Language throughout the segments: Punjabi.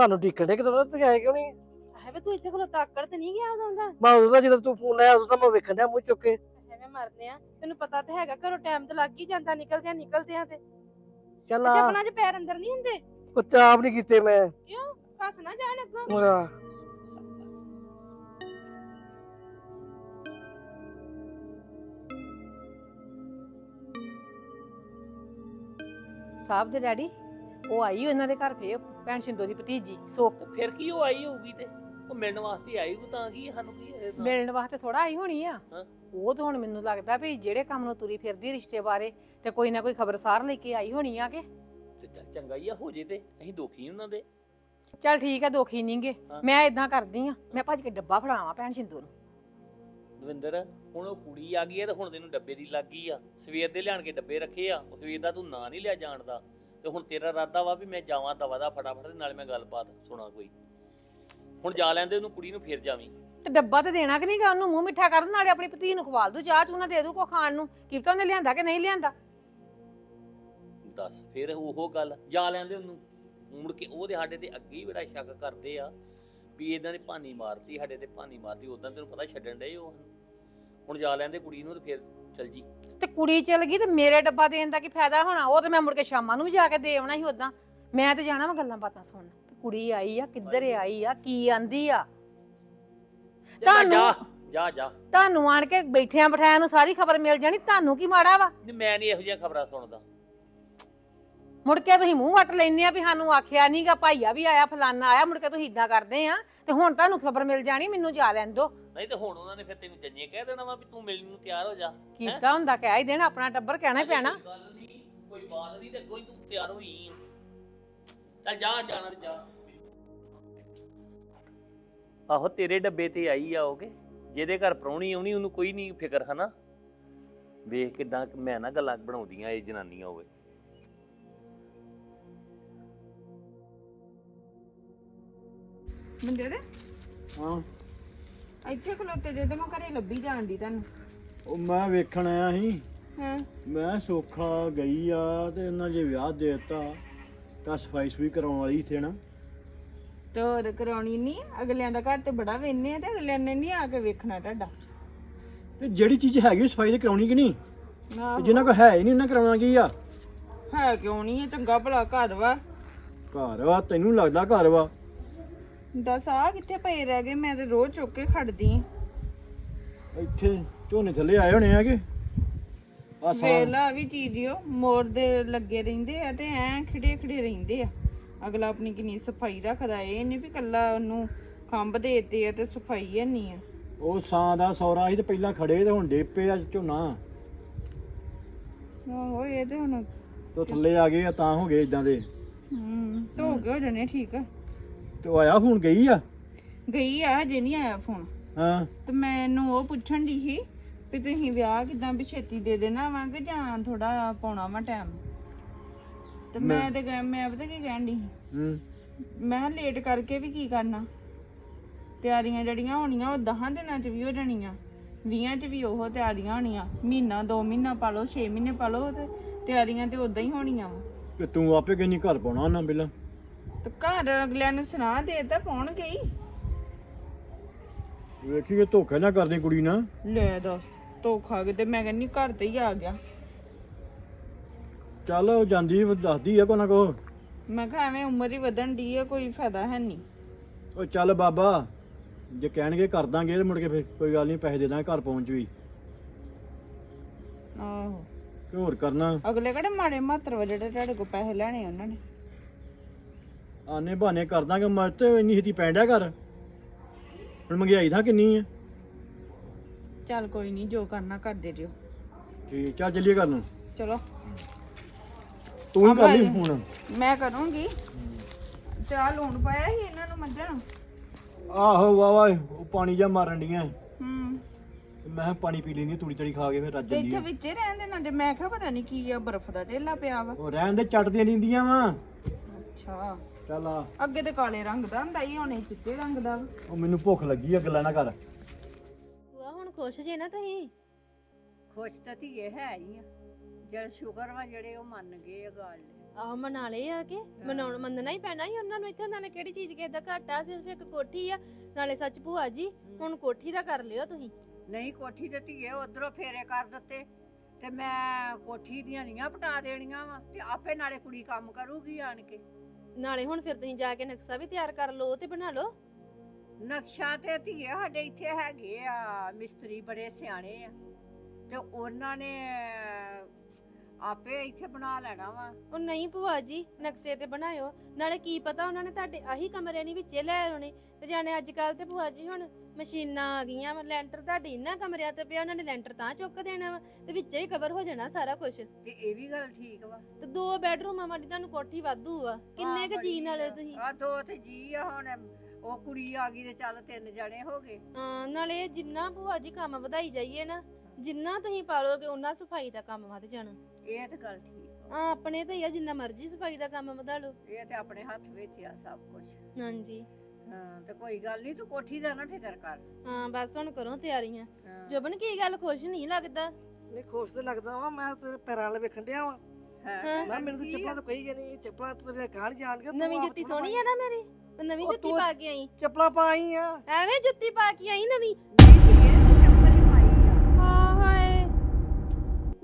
ਤੁਹਾਨੂੰ ਢੀਕਣ ਦੇ ਕਿਦੋਂ ਤੁਸੀਂ ਆਏ ਕਿਉਂ ਨਹੀਂ? ਹੈ ਵੇ ਤੂੰ ਇੱਥੇ ਕੋਲ ਤਾਕੜ ਤੇ ਨਹੀਂ ਗਿਆ ਉਦੋਂ ਦਾ ਮੈਂ ਉਦੋਂ ਦਾ ਜਦੋਂ ਤੂੰ ਫੋਨ ਲਾਇਆ ਉਦੋਂ ਤਾਂ ਮੈਂ ਵੇਖਣ ਡਿਆ ਮੂੰਹ ਚੁੱਕ ਕੇ। ਐਵੇਂ ਮਰਨੇ ਆ। ਤੈਨੂੰ ਪਤਾ ਤੇ ਹੈਗਾ ਘਰੋਂ ਟਾਈਮ ਤੇ ਲੱਗ ਹੀ ਜਾਂਦਾ ਨਿਕਲਦਿਆਂ ਨਿਕਲਦਿਆਂ ਤੇ। ਚੱਲ ਆ। ਚੱਪਲਾਂ 'ਚ ਪੈਰ ਅੰਦਰ ਨਹੀਂ ਹੁੰਦੇ? ਉਹ ਚਾਪ ਨਹੀਂ ਕੀਤੇ ਮੈਂ। ਕਿਉਂ? ਫਸ ਨਾ ਜਾਣ ਅੱਗੋਂ। ਮੇਰਾ ਸਾਹਿਬ ਦੇ ਡੈਡੀ ਉਹ ਆਈ ਉਹਨਾਂ ਦੇ ਘਰ ਫੇਰ? ਭੈਣ ਸ਼ਿੰਦੋ ਦੀ ਭਤੀਜੀ। ਸੋਖ ਫਿਰ ਕੀ ਉਹ ਆਈ ਹੋਊਗੀ ਤੇ? ਉਹ ਮਿਲਣ ਵਾਸਤੇ ਆਈ ਉਹ ਤਾਂ ਕੀ ਸਾਨੂੰ ਕੀ ਹੈ ਇਹਦਾ? ਮਿਲਣ ਵਾਸਤੇ ਥੋੜਾ ਆਈ ਹੋਣੀ ਆ। ਹਾਂ। ਉਹ ਤਾਂ ਹੁਣ ਮੈਨੂੰ ਲੱਗਦਾ ਵੀ ਜਿਹੜੇ ਕੰਮ ਨੂੰ ਤੁਰੀ ਫਿਰਦੀ ਰਿਸ਼ਤੇ ਬਾਰੇ ਤੇ ਕੋਈ ਨਾ ਕੋਈ ਖਬਰਸਾਰ ਲੈ ਕੇ ਆਈ ਹੋਣੀ ਆ ਕਿ? ਤੇ ਚੰਗਾ ਹੀ ਆ ਹੋ ਜੇ ਤੇ। ਅਸੀਂ ਦੁਖੀ ਉਹਨਾਂ ਦੇ। ਚੱਲ ਠੀਕ ਆ ਦੋਖੀ ਨਹੀਂਗੇ ਹਾਂ। ਮੈਂ ਇਦਾਂ ਕਰਦੀ ਆ ਮੈਂ ਭੱਜ ਕੇ ਡੱਬਾ ਫੜਾਵਾਂ ਭੈਣ ਸ਼ਿੰਦੋ ਨੂੰ। ਦਵਿੰਦਰ ਹੁਣ ਉਹ ਕੁੜੀ ਆ ਗਈ ਹੈ ਤੇ ਹੁਣ ਤੈਨੂੰ ਡੱਬੇ ਦੀ ਲੱਗ ਗਈ ਆ। ਸਵੇਰ ਦੇ ਲਿਆਣ ਕੇ ਡੱਬੇ ਰੱਖੇ ਆ ਉਹ ਸਵੇਰ ਦਾ ਤੂੰ ਨਾਂ ਨਹੀਂ ਲਿਆ ਜਾਣਦਾ। ਤੇ ਹੁਣ ਤੇਰਾ ਇਰਾਦਾ ਵਾ ਵੀ ਮੈਂ ਜਾਵਾਂ ਦਵਾ ਦਾ ਫਟਾਫਟ ਤੇ ਨਾਲ ਮੈਂ ਗੱਲਬਾਤ ਸੁਣਾ ਕੋਈ। ਹੁਣ ਜਾ ਲੈਂਦੇ ਉਹਨੂੰ ਕੁੜੀ ਨੂੰ ਫਿਰ ਜਾਵੀਂ। ਤੇ ਡੱਬਾ ਤੇ ਦੇਣਾ ਕਿ ਨਹੀਂਗਾ ਉਹਨੂੰ? ਮੂੰਹ ਮਿੱਠਾ ਕਰਨ ਨਾਲੇ ਆਪਣੀ ਭਤੀ ਨੂੰ ਖਵਾਲ ਦੂ ਚਾਹ ਚੂਨਾ ਦੇ ਦੂ ਕੋ ਖਾਣ ਨੂੰ। ਕੀ ਪਤਾ ਉਹਨੇ ਲਿਆਂਦਾ ਕਿ ਨਹੀਂ ਲਿਆਂਦਾ? ਦੱਸ ਫਿਰ ਉਹ ਗੱਲ। ਜਾ ਲੈਂਦੇ ਉਹਨੂੰ। ਮੁੜ ਕੇ ਉਹਦੇ ਸਾਡੇ ਤੇ ਅੱਗੇ ਹੀ ਬੜਾ ਸ਼ੱਕ ਕਰਦੇ ਆ ਵੀ ਇਹਨਾਂ ਨੇ ਭਾਨੀ ਮਾਰਤੀ ਸਾਡੇ ਤੇ ਭਾਨੀ ਮਾਰਤੀ ਉਦਾਂ ਤੈਨੂੰ ਪਤਾ ਛੱਡਣ ਡਏ ਉਹ। ਹੁਣ ਜਾ ਲੈਂਦੇ ਕੁੜੀ ਨੂੰ ਤੇ ਫਿਰ ਚਲ ਜੀ। ਤੇ ਕੁੜੀ ਚਲ ਗਈ ਤੇ ਮੇਰੇ ਡੱਬਾ ਦੇਣ ਦਾ ਕੀ ਫਾਇਦਾ ਹੋਣਾ? ਉਹ ਤੇ ਮੈਂ ਮੁੜ ਕੇ ਸ਼ਾਮਾਂ ਨੂੰ ਵੀ ਜਾ ਕੇ ਦੇ ਆਉਣਾ ਸੀ ਉਦਾਂ ਮੈਂ ਤੇ ਜਾਣਾ ਵਾ ਗੱਲਾਂ ਬਾਤਾਂ ਸੁਣਨ। ਵੀ ਕੁੜੀ ਆਈ ਆ ਕਿੱਧਰ ਆਈ ਆ ਕੀ ਆਂਦੀ ਆ? ਜਾ ਤੁਹਾਨੂੰ- ਜਾ ਜਾ। ਜਾ ਤੁਹਾਨੂੰ ਆਣ ਕੇ ਬੈਠਿਆਂ ਬਿਠਾਇਆਂ ਨੂੰ ਸਾਰੀ ਖਬਰ ਮਿਲ ਜਾਣੀ ਤੁਹਾਨੂੰ ਕੀ ਮਾੜਾ ਵਾ? ਨਹੀਂ, ਮੈਂ ਨਹੀਂ ਇਹੋ ਜਿਹੀਆਂ ਖਬਰਾਂ ਸੁਣਦਾ। ਮੁੜ ਕੇ ਤੁਸੀਂ ਮੂੰਹ ਵੱਟ ਲੈਂਦੇ ਆ ਵੀ ਸਾਨੂੰ ਆਖਿਆ ਨਹੀਂਗਾ ਭਾਈਆ ਵੀ ਆਇਆ ਫਲਾਨਾ ਆਇਆ ਮੁੜ ਕੇ ਤੁਸੀਂ ਇਦਾਂ ਕਰਦੇ ਆ ਤੇ ਹੁਣ ਤੁਹਾਨੂੰ ਖਬਰ ਮਿਲ ਜਾਣੀ ਮੈਨੂੰ ਜਾ ਲੈਣ ਦੋ ਨਹੀਂ ਤੇ ਹੁਣ ਉਹਨਾਂ ਨੇ ਫਿਰ ਤੈਨੂੰ ਜੰਜੇ ਕਹਿ ਦੇਣਾ ਵਾ ਵੀ ਤੂੰ ਮਿਲਣ ਨੂੰ ਤਿਆਰ ਹੋ ਜਾ ਕੀਤਾ ਹੁੰਦਾ ਕਹਿ ਹੀ ਦੇਣਾ ਆਪਣਾ ਟੱਬਰ ਕਹਿਣਾ ਹੀ ਪੈਣਾ। ਕੋਈ ਗੱਲ ਨੀ, ਕੋਈ ਬਾਤ ਨਹੀਂ ਤੇ ਕੋਈ ਤੂੰ ਤਿਆਰ ਹੋਈ ਆ। ਚੱਲ ਜਾ ਜਾਣਾ ਤੇ ਜਾ। ਆਹੋ ਤੇਰੇ ਡੱਬੇ ਤੇ ਆਈ ਆਓਗੇ ਜਿਹਦੇ ਘਰ ਪ੍ਰਾਹੁਣੀ ਆਉਣੀ ਉਹਨੂੰ ਕੋਈ ਨਹੀਂ ਫਿਕਰ ਹਨਾ? ਵੇਖ ਕਿਦਾਂ ਮੈਂ ਨਾ ਗੱਲਾਂ ਬਣਾਉਂਦੀਆਂ ਇਹ ਜਨਾਨੀਆਂ ਹੋਵੇ। ਮੁੰਡੇ ਦੇ? ਹਾਂ। ਇੱਥੇ ਖਲੋਤੇ ਜੇ ਤੇ ਮੈਂ ਘਰੇ ਲੱਭੀ ਜਾਂਦੀ ਤੁਹਾਨੂੰ। ਉਹ ਮੈਂ ਵੇਖਣ ਆਇਆ ਸੀ। ਹਾਂ। ਮੈਂ ਸੋਖਾ ਗਈ ਆ ਤੇ ਉਹਨਾਂ ਜੇ ਵਿਆਹ ਦੇ ਦਿੱਤਾ ਤਾਂ ਸਫ਼ਾਈ ਸੁਈ ਕਰਾਉਣ ਵਾਲੀ ਸੀ ਨਾ। ਤੋਰ ਕਰਾਉਣੀ ਨਹੀਂ ਅਗਲਿਆਂ ਦਾ ਘਰ ਤੇ ਬੜਾ ਵੇਨੇ ਆ ਤੇ ਅਗਲਿਆਂ ਨੇ ਨਹੀਂ ਆ ਕੇ ਵੇਖਣਾ ਤੁਹਾਡਾ। ਤੇ ਜਿਹੜੀ ਚੀਜ਼ ਹੈਗੀ ਸਫ਼ਾਈ ਤੇ ਕਰਾਉਣੀ ਕਿ ਨਹੀਂ? ਤੇ ਆਹੋ। ਜਿਨ੍ਹਾਂ ਕੋ ਹੈ ਹੀ ਨਹੀਂ ਉਹਨਾਂ ਕਰਾਉਣਾ ਕੀ ਆ? ਹੈ ਕਿਉਂ ਨਹੀਂ ਇਹ ਚੰਗਾ ਭਲਾ ਘਰ ਵਾ। ਘਰ ਵਾ ਤੈਨੂੰ ਲੱਗਦਾ ਘਰ ਵਾ। ਦੱਸ ਆ ਕਿੱਥੇ ਪਏ ਰਹਿ ਗਏ? ਮੈਂ ਤੇ ਰੋਜ਼ ਚੁੱਕ ਕੇ ਖੜਦੀ ਆਂ। ਇੱਥੇ ਝੋਨੇ ਥੱਲੇ ਆਏ ਹੋਣੇ ਆ ਕਿ ਆ ਵੇਲਾ ਵੀ ਚੀਜ਼ਿਓ ਮੋਰ ਦੇ ਲੱਗੇ ਰਹਿੰਦੇ ਆ ਤੇ ਐ ਖਿੜੇ ਖਿੜੇ ਰਹਿੰਦੇ ਆ। ਅਗਲਾ ਆਪਣੀ ਕਿੰਨੀ ਸਫ਼ਾਈ ਰੱਖਦਾ ਇਹ ਨਹੀਂ ਵੀ ਕੱਲਾ ਉਹਨੂੰ ਖੰਭ ਦੇਤੇ ਆ ਤੇ ਸਫ਼ਾਈ ਹੈ ਨਹੀਂ ਆ। ਉਹ ਸਾਂ ਦਾ ਸੌਰਾ ਸੀ ਤੇ ਪਹਿਲਾਂ ਖੜੇ ਤੇ ਹੁਣ ਡੇਪੇ ਆ ਝੋਨਾ। ਆਹੋ ਇਹ ਤੇ ਹੁਣ ਤੇ ਥੱਲੇ ਆ ਗਏ ਆ ਤਾਂ ਹੋ ਗਏ ਇਦਾਂ ਦੇ। ਹੂੰ ਧੋ ਕੇ ਹੋ ਜਾਣੇ ਠੀਕ ਆ। ਤੇ ਉਹ ਆਇਆ ਹੁਣ ਗਈ ਆ? ਗਈ ਆ ਹਜੇ ਨਹੀਂ ਆਇਆ ਫੋਨ। ਹਾਂ। ਤੇ ਮੈਨੂੰ ਉਹ ਪੁੱਛਣ ਦੀ ਸੀ ਵੀ ਤੁਸੀਂ ਵਿਆਹ ਕਿਦਾਂ ਵੀ ਛੇਤੀ ਦੇ ਦੇਣਾ ਵਾ ਕਿ ਜਾਂ ਥੋੜਾ ਪਾਉਣਾ ਵਾ ਟਾਈਮ ਤੇ ਮੈਂ ਤੇ ਕਹਿ- ਮੈਂ ਪਤਾ ਕੀ ਕਹਿਣ ਦੀ ਹੂੰ। ਮੈਂ ਲੇਟ ਕਰਕੇ ਵੀ ਕੀ ਕਰਨਾ? ਤਿਆਰੀਆਂ ਜਿਹੜੀਆਂ ਹੋਣੀਆਂ ਉਹ 10 ਦਿਨਾਂ ਚ ਵੀ ਹੋ ਜਾਣੀਆਂ। 20 ਚ ਵੀ ਉਹ ਤਿਆਰੀਆਂ ਹੋਣੀਆਂ। ਮਹੀਨਾ 2 ਮਹੀਨਾ ਪਾ ਲਓ 6 ਮਹੀਨੇ ਪਾ ਲਓ ਤੇ ਤਿਆਰੀਆਂ ਤੇ ਉਦਾਂ ਹੀ ਹੋਣੀਆਂ ਵਾ। ਤੇ ਤੂੰ ਆਪੇ ਕਿੰਨੀ ਘਰ ਪਾਉਣਾ ਉਹਨਾਂ ਪਹਿਲਾਂ ਤੇ ਘਰ ਅਗਲਿਆਂ ਨੂੰ ਸੁਣਾ ਦੇ ਤਾਂ ਪਾਉਣਗੇ ਹੀ ਵੇਖੀ ਕਿ ਧੋਖਾ ਨਾ ਕਰਦੀ ਕੁੜੀ ਨਾਲ ਲੈ ਦੱਸ ਧੋਖਾ ਕਿਤੇ ਮੈਂ ਕਹਿੰਨੀ ਘਰ ਤੇ ਹੀ ਆ ਗਿਆ। ਚੱਲ ਉਹ ਜਾਂਦੀ ਉਹ ਦੱਸਦੀ ਆ ਕੋ ਨਾ ਕੋ ਮੈਂ ਕਿਹਾ ਐਵੇਂ ਉਮਰ ਹੀ ਵਧਣ ਦੀ ਹੈ ਕੋਈ ਫਾਇਦਾ ਹੈ ਨਹੀਂ। ਉਹ ਚੱਲ ਬਾਬਾ ਜੇ ਕਹਿਣਗੇ ਕਰ ਦਾਂਗੇ ਤੇ ਮੁੜ ਕੇ ਫਿਰ ਕੋਈ ਗੱਲ ਨਹੀਂ ਪੈਸੇ ਦੇ ਦਾਂਗੇ ਘਰ ਪਹੁੰਚ ਵੀ। ਆਹੋ। ਤੇ ਹੋਰ ਕਰਨਾ। ਅਗਲੇ ਕਿਹੜੇ ਮਾੜੇ ਮਾਤਰ ਵਾ ਜਿਹੜੇ ਤੁਹਾਡੇ ਕੋਲ ਪੈਸੇ ਲੈਣੇ ਉਹਨਾਂ ਨੇ? ਆਨੇ ਬਹਾਨੇ ਕਰ ਦਾਂਗੇ ਮਰ ਤੇ ਇੰਨੀ ਹਿੱਤੀ ਪੈਂਡਿਆ ਕਰ ਹੁਣ ਮਹਿੰਗਾਈ ਤਾਂ ਕਿੰਨੀ ਆ? ਚੱਲ ਕੋਈ ਨਹੀਂ ਜੋ ਕਰਨਾ ਕਰ ਦੇ ਦਿਓ। ਠੀਕ ਚੱਲ ਚੱਲੀਏ ਘਰ ਨੂੰ। ਚਲੋ। ਤੂੰ ਹੀ ਕਰ ਲਈ ਹਾਂ। ਫੋਨ। ਮੈਂ ਕਰੂੰਗੀ। ਤੇ ਆ ਲੂਣ ਪਾਇਆ ਸੀ ਇਹਨਾਂ ਨੂੰ ਮੱਝਾਂ। ਨੂੰ ਆਹੋ ਵਾਵਾ ਉਹ ਪਾਣੀ ਜਾਂ ਮਾਰਨ ਡੀਆਂ ਹੂੰ। ਮੈਂ ਕਿਹਾ ਪਾਣੀ ਪੀ ਲੈਣੀ ਤੂੜੀ ਤੜੀ ਖਾ ਕੇ ਫਿਰ ਰੱਜ ਤੇ ਜਾਂਦੀ ਇੱਥੇ ਆ। ਵਿੱਚ ਹੀ ਰਹਿਣ ਦੇਣਾ ਤੇ ਮੈਂ ਕਿਹਾ ਪਤਾ ਨਹੀਂ ਕੀ ਆ ਬਰਫ਼ ਦਾ ਢੇਲਾ ਪਿਆ ਵਾ। ਉਹ ਰਹਿਣ ਦੇ ਚੱਟਦੀਆਂ ਰਹਿੰਦੀਆਂ ਵਾ। ਅੱਛਾ। ਚੱਲ ਆ। ਅੱਗੇ ਤੇ ਕਾਲੇ ਰੰਗ ਦਾ ਹੁੰਦਾ ਹੀ ਹੁਣ ਇਹ ਚਿੱਟੇ ਰੰਗ ਦਾ। ਵਾ। ਉਹ ਮੈਨੂੰ ਭੁੱਖ ਲੱਗੀ ਆ ਗੱਲਾਂ ਨਾ ਕਰ। ਭੂਆ ਹੁਣ ਖੁਸ਼ ਜੇ ਨਾ ਤੁਸੀਂ? ਖੁਸ਼ ਤਾਂ ਧੀਏ ਹੈ ਹੀ ਆ। ਜਦ ਸ਼ੁਕਰ ਵਾ ਜਿਹੜੇ ਉਹ ਮੰਨ ਗਏ ਆ ਗੱਲ। ਆਹ ਮਨਾ ਲਏ ਆ ਕਿ? ਮਨਾਉਣ ਮੰਨਣਾ ਹੀ ਪੈਣਾ ਹੀ ਉਹਨਾਂ ਨੂੰ। ਇੱਥੇ ਉਹਨਾਂ ਨੇ ਕਿਹੜੀ ਚੀਜ਼ ਕਿਸੇ ਦਾ ਘਾਟਾ? ਸਿਰਫ ਇੱਕ ਕੋਠੀ ਆ। ਨਾਲੇ ਸੱਚ ਭੂਆ ਜੀ ਹੁਣ ਕੋਠੀ ਦਾ ਕਰ ਲਿਓ ਤੁਸੀਂ। ਨਹੀਂ ਕੋਠੀ ਤੇ ਧੀਏ ਉਧਰੋਂ ਫੇਰੇ ਕਰ ਦਿੱਤੇ। ਤੇ ਮੈਂ ਕੋਠੀ ਦੀਆਂ ਨੀਆਂ ਪਟਾ ਦੇਣੀਆਂ ਵਾ। ਤੇ ਆਪੇ ਨਾਲੇ ਕੁੜੀ ਕੰਮ ਕਰੂਗੀ ਆਣ ਕੇ। ਨਾਲੇ ਹੁਣ ਫਿਰ ਤੁਸੀਂ ਜਾ ਕੇ ਨਕਸ਼ਾ ਵੀ ਤਿਆਰ ਕਰ ਲਓ ਤੇ ਬਣਾ ਲਓ। ਨਕਸ਼ਾ ਤੇ ਧੀਏ, ਸਾਡੇ ਇੱਥੇ ਹੈਗੇ ਆ ਮਿਸਤਰੀ ਬੜੇ ਸਿਆਣੇ ਆ। ਤੇ ਉਹਨਾਂ ਨੇ ਆਪੇ ਇੱਥੇ ਬਣਾ ਲੈਣਾ ਵਾ। ਉਹ ਨਹੀਂ ਭੂਆ ਜੀ ਨਕਸ਼ੇ ਤੇ ਬਣਾਇਓ। ਨਾਲੇ ਕੀ ਪਤਾ ਉਹਨਾਂ ਨੇ ਤੁਹਾਡੇ ਆਹੀ ਕਮਰੇ ਨਹੀਂ ਵਿੱਚੇ ਲੈ ਆਉਣੇ। ਤੇ ਜਾਣੇ ਅੱਜ ਕੱਲ ਤੇ ਭੂਆ ਜੀ ਹੁਣ ਮਸ਼ੀਨਾਂ ਆ ਗਈਆਂ ਵਾ ਲੈਂਟਰ ਤੁਹਾਡੇ ਇਹਨਾਂ ਕਮਰਿਆਂ ਤੇ ਪਿਆ ਉਹਨਾਂ ਨੇ ਲੈਂਟਰ ਤਾਂ ਚੁੱਕ ਦੇਣਾ ਵਾ। ਤੇ ਵਿੱਚੇ ਹੀ ਕਵਰ ਹੋ ਜਾਣਾ ਸਾਰਾ ਕੁਝ ਤੇ ਇਹ ਵੀ ਗੱਲ ਠੀਕ ਵਾ। ਤੇ ਦੋ ਬੈਡਰੂਮਾਂ ਵਾਲੀ ਤੁਹਾਨੂੰ ਕੋਠੀ ਵਾਧੂ ਆ। ਕਿੰਨੇ ਕ ਜੀ ਨਾਲੇ ਤੁਸੀਂ? ਆ। ਦੋ ਤੇ ਜੀ ਆ ਹੁਣ। ਉਹ ਕੁੜੀ ਆ ਗਈ ਤੇ ਚੱਲ ਤਿੰਨ ਜਣੇ ਹੋ ਗਏ। ਹਾਂ ਨਾਲੇ ਜਿੰਨਾ ਭੂਆ ਜੀ ਕੰਮ ਵਧਾਈ ਜਾਈਏ ਨਾ ਜਿੰਨਾ ਤੁਸੀਂ ਪਾਲੋਗੇ ਉਹਨਾਂ ਸਫ਼ਾਈ ਦਾ ਕੰਮ ਵੱਧ ਜਾਣਾ। ਇਹ ਤੇ ਗੱਲ ਠੀਕ ਵਾ ਆ ਆਪਣੇ ਤੇ ਹੀ ਆ ਜਿੰਨਾ ਮਰਜ਼ੀ ਸਫ਼ਾਈ ਦਾ ਕੰਮ ਵਧਾ ਲਓ। ਇਹ ਤੇ ਆਪਣੇ ਹੱਥ ਵਿੱਚ ਆ ਸਭ ਕੁਝ ਹਾਂਜੀ। ਹਾਂ ਤੇ ਕੋਈ ਗੱਲ ਨਹੀਂ ਤੂੰ ਕੋਠੀ ਦਾ ਨਾ ਫਿਕਰ ਕਰ। ਹਾਂ ਬਸ ਹੁਣ ਕਰੋ ਤਿਆਰੀਆਂ। ਹਾਂ। ਜਬਨ ਕੀ ਗੱਲ ਖੁਸ਼ ਨਹੀਂ ਲੱਗਦਾ? ਨਹੀਂ ਖੁਸ਼ ਤੇ ਲੱਗਦਾ ਵਾ ਮੈਂ ਤੇਰੇ ਪੈਰਾਂ ਵਾਲੇ ਵੇਖਣ ਡਿਆ ਵਾ। ਹੈਂ? ਹਾਂ। ਮੈਂ ਮੈਨੂੰ ਤਾਂ ਚੱਪਲਾਂ? ਤਾਂ ਕਹੀ ਜਾਨੀ ਚੱਪਲਾਂ ਤਾਂ ਤੇਰੇ ਗਾਣ ਜਾਣਗੇ ਨਵੀਂ ਜੁੱਤੀ ਸੋਹਣੀ ਆ ਨਾ ਮੇਰੀ? ਮੈਂ ਨਵੀਂ ਉਹ ਜੁੱਤੀ ਤੂੰ- ਪਾ ਕੇ ਆਈ। ਚੱਪਲਾਂ ਪਾਈ ਆ। ਐਵੇਂ ਜੁੱਤੀ ਪਾ ਕੇ ਆਈ ਨਵੀਂ?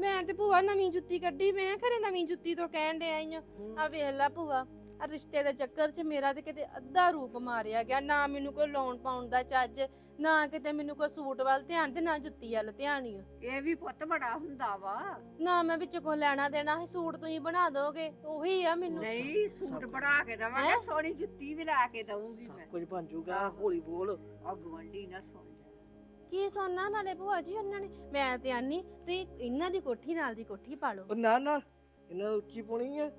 ਮੈਂ ਤੇ ਭੂਆ ਨਵੀਂ ਜੁੱਤੀ ਕੱਢੀ ਮੈਂ ਖਰੇ ਨਵੀਂ ਜੁੱਤੀ ਤੋਂ ਕਹਿਣ ਦੇ ਆਈ ਆ ਆ ਵੇਖ ਲੈ ਭੂਆ ਆ ਰਿਸ਼ਤੇ ਦੇ ਚੱਕਰ 'ਚ ਮੇਰਾ ਤੇ ਕਿਤੇ ਅੱਧਾ ਰੂਪ ਮਾਰਿਆ ਗਿਆ। ਨਾ ਮੈਨੂੰ ਕੋਈ ਲੋਨ ਪਾਉਣ ਦਾ ਚੱਜ ਨਾ ਕਿਤੇ ਮੈਨੂੰ ਕੋਈ ਸੂਟ ਵੱਲ ਧਿਆਨ ਤੇ ਨਾ ਜੁੱਤੀ ਵੱਲ ਧਿਆਨ ਹੀ ਇਹ ਵੀ ਪੁੱਤ ਬੜਾ ਹੁੰਦਾ ਵਾ। ਨਾ ਮੈਂ ਵਿੱਚ ਕੋ ਲੈਣਾ ਦੇਣਾ ਸੀ ਸੂਟ ਤੁਸੀਂ ਬਣਾ ਦੋਗੇ ਉਹੀ ਆ ਮੈਨੂੰ। ਨਹੀਂ ਸੂਟ ਬਣਾ ਕੇ ਦਵਾਂਗੇ? ਸੋਹਣੀ ਜੁੱਤੀ ਵੀ ਲੈ ਕੇ ਦਊਂਗੀ ਮੈਂ। ਸਭ ਕੁਝ ਬਣ ਜਾਊਗਾ ਆਹੋ। ਹੌਲੀ ਬੋਲ। ਆ ਗਵੰਡੀ ਨਾ ਸੁਣ। ਕੀ ਸੋਨਾ ਨਾਲੇ ਭੂਆ ਜੀ ਉਹਨਾਂ ਨੇ? ਮੈਂ ਤੇ ਆਨੀ ਤੇ ਇਹਨਾਂ ਦੀ ਕੋਠੀ ਨਾਲ ਦੀ ਕੋਠੀ ਪਾ ਲਓ। ਉਹ ਨਾ ਨਾ ਇਹਨਾਂ ਨੂੰ ਉੱਚੀ ਪਾਉਣੀ ਆ।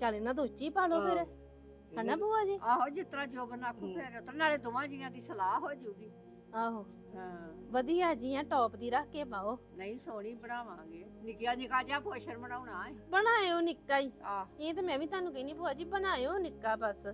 ਚੱਲ ਇਹਨਾਂ ਤੋਂ ਉੱਚੀ ਪਾ ਲਓ ਫਿਰ। ਹਨਾ ਭੂਆ ਜੀ? ਆਹੋ ਜਿਸ ਤਰ੍ਹਾਂ ਜੋਬਨ ਆਖੂ। ਫਿਰ ਉਤਰ ਨਾਲੇ ਦੋਵਾਂ ਜੀਆਂ ਦੀ ਸਲਾਹ ਹੋ ਜੂਗੀ ਆਹੋ। ਹਾਂ। ਵਧੀਆ ਜੀ ਆ ਟੌਪ ਦੀ ਰੱਖ ਕੇ ਪਾਓ। ਨਹੀਂ ਸੋਹਣੀ ਬਣਾਵਾਂਗੇ। ਨਿੱਕਿਆ ਨਿੱਕਾ ਜਿਹਾ ਪੋਸ਼ਣ ਬਣਾਉਣਾ ਹੈ। ਬਣਾਇਓ ਨਿੱਕਾ ਹੀ। ਆ ਇਹ ਤੇ ਮੈਂ ਵੀ ਤੁਹਾਨੂੰ ਕਹਿੰਨੀ ਭੂਆ ਜੀ ਬਣਾਇਓ ਨਿੱਕਾ ਬਸ।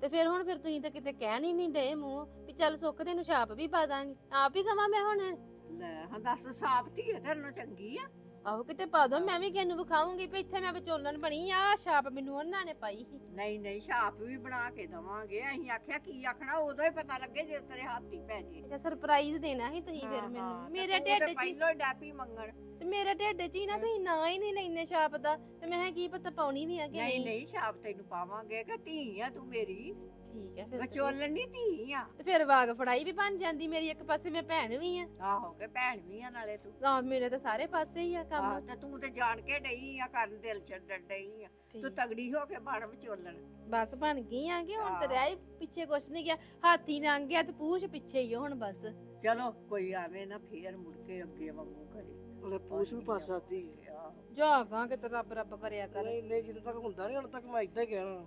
ਤੇ ਫਿਰ ਹੁਣ ਫਿਰ ਤੁਸੀਂ ਤਾਂ ਕਿਤੇ ਕਹਿਣ ਹੀ ਨਹੀਂ ਡੇ ਮੂੰਹ ਵੀ ਚੱਲ ਸੁੱਖ ਦੇ ਨੂੰ ਛਾਪ ਵੀ ਪਾ ਦਾਂਗੇ। ਆਪ ਹੀ ਕਵਾਂ ਮੈਂ ਹੁਣ? ਲੈ ਹਾਂ, ਦੱਸ ਸਾਫ਼ ਧੀਏ ਤੇਰੇ ਨਾਲ ਚੰਗੀ ਆ। ਆਹੋ ਕਿਤੇ ਪਾ ਦੋ ਮੈਂ ਵੀ ਕਿਸੇ ਨੂੰ ਵਿਖਾਉਂਗੀ ਵੀ ਇੱਥੇ ਮੈਂ ਵਿਚੋਲਣ ਬਣੀ ਆ ਆਹ ਛਾਪ ਮੈਨੂੰ ਉਹਨਾਂ ਨੇ ਪਾਈ ਸੀ। ਨਹੀਂ ਨਹੀਂ ਛਾਪ ਵੀ ਬਣਾ ਕੇ ਦਵਾਂਗੇ। ਅਸੀਂ ਆਖਿਆ ਕੀ ਆਖਣਾ ਉਦੋਂ ਹੀ ਪਤਾ ਲੱਗੇ ਜੇ ਤੇਰੇ ਹੱਥ ਹੀ ਪੈ ਜੇ। ਅੱਛਾ ਸਰਪ੍ਰਾਈਜ਼ ਦੇਣਾ ਸੀ ਤੁਸੀਂ ਫਿਰ ਹਾਂ, ਹਾਂ, ਮੈਨੂੰ। ਤੇ ਮੇਰੇ ਤੂੰ ਤੇ ਢਿੱਡ 'ਚ ਹੀ- ਪਹਿਲੋਂ ਡੈਪੀ ਮੰਗਣ। ਤੇ ਮੇਰੇ ਢਿੱਡ 'ਚ ਹੀ ਨਾ ਤੁਸੀਂ ਨਾਂ ਹੀ ਨਹੀਂ ਲੈਂਦੇ ਛਾਪ ਦਾ। ਤੇ ਮੈਂ ਕਿਹਾ ਕੀ ਪਤਾ ਪਾਉਣੀ ਵੀ ਆ ਕਿ ਨਹੀਂ ਨਹੀਂ। ਛਾਪ ਤੈਨੂੰ ਪਾਵਾਂਗੇ। ਕਿ ਧੀ ਆ ਤੂੰ ਮੇਰੀ। ਠੀਕ ਹੈ ਫਿਰ ਤੇ- ਵਿਚੋਲਣ ਨਹੀਂ ਧੀ ਆ। ਤੇ ਫਿਰ ਵਾਗ ਫੜਾਈ ਵੀ ਬਣ ਜਾਂਦੀ ਮੇਰੀ ਇੱਕ ਪਾਸੇ ਮੈਂ ਭੈਣ ਵੀ ਆ। ਆਹੋ ਕਿ ਭੈਣ ਵੀ ਆ ਨਾਲੇ ਤੂੰ। ਆਹ ਮੇਰੇ ਤਾਂ ਸਾਰੇ ਪਾਸੇ ਹੀ ਆ ਆਹ, ਕੰਮ ਤੇ ਤੂੰ ਤੇ ਜਾਣ ਕੇ ਡਈ ਆ ਕਰਨ ਦਿਲ ਛੱਡਣ ਡਈ ਆ। ਤੂੰ ਠੀਕ। ਤਗੜੀ ਹੋ ਕੇ ਬਣ ਵਿਚੋਲਣ। ਬਸ ਬਣ ਗਈ ਆ ਕਿ ਹੁਣ ਤੇ। ਰਹਿ ਹੀ ਪਿੱਛੇ ਕੁਛ ਨਹੀਂ ਗਿਆ। ਹਾਥੀ ਲੰਘ ਗਿਆ ਤੇ ਪੂਛ ਪਿੱਛੇ ਹੀ ਆ ਹੁਣ ਬਸ। ਚਲੋ ਕੋਈ ਆਵੇ ਨਾ ਫੇਰ ਮੁੜ ਕੇ ਅੱਗੇ ਵਾਂਗੂ ਕਰੇ। ਉਹਨੇ ਪੂਛ ਵੀ ਪਾ ਸਕਦੀ ਆਹੋ। ਕਿ ਤੇ ਰੱਬ ਰੱਬ ਕਰਿਆ ਕਰ। ਨਹੀਂ ਨਹੀਂ ਜਦੋਂ ਤੱਕ ਹੁੰਦਾ ਨਹੀਂ ਹੁਣ ਤੱਕ ਮੈਂ ਇਦਾਂ ਹੀ ਕਹਿਣਾ।